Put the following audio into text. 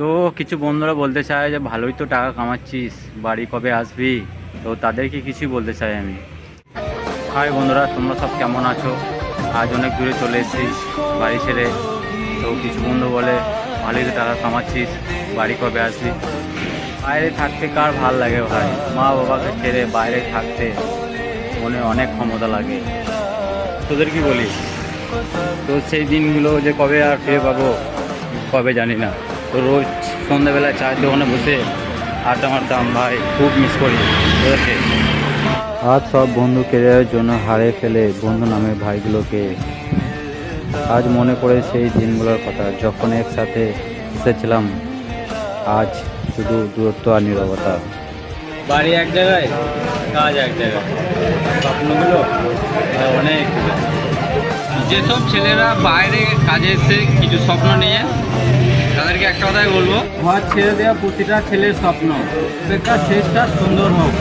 তো কিছু বন্ধুরা বলতে চায় যে ভালোই তো টাকা কামাচ্ছিস, বাড়ি কবে আসবি? তো তাদেরকে কিছুই বলতে চাই আমি। হাই বন্ধুরা, তোমরা সব কেমন আছো? আজ অনেক দূরে চলে এসেছিস বাড়ি ছেড়ে। তো কিছু বন্ধু বলে, ভালোই তো টাকা কামাচ্ছিস, বাড়ি কবে আসবি? বাইরে থাকতে কার ভালো লাগে ভাই? মা বাবাকে ছেড়ে বাইরে থাকতে মনে অনেক ক্ষমতা লাগে। তোদের কি বলি তো সেই দিনগুলো যে কবে আর ফিরে পাবো, কবে জানি না। রোজ সন্ধ্যাবেলা চায়ের দোকানে বসে আড্ডা মারতাম ভাই খুব মিস করি তোদেরকে আজ সব বন্ধু কেরিয়ারের জন্য হারিয়ে ফেলে বন্ধু নামের ভাইগুলোকে। আজ মনে পড়ে সেই দিনগুলোর কথা, যখন একসাথে এসেছিলাম, আজ শুধু দূরত্ব আর নিরবতা। বাড়ি এক জায়গায়, কাজ এক জায়গায়। স্বপ্নগুলো অনেক। যেসব ছেলেরা বাইরে কাজে এসে কিছু স্বপ্ন নিয়ে তাদেরকে একটা কথাই বলব ঘর ছেড়ে দেওয়া প্রতিটা ছেলের স্বপ্ন। শেষটা সুন্দর হোক।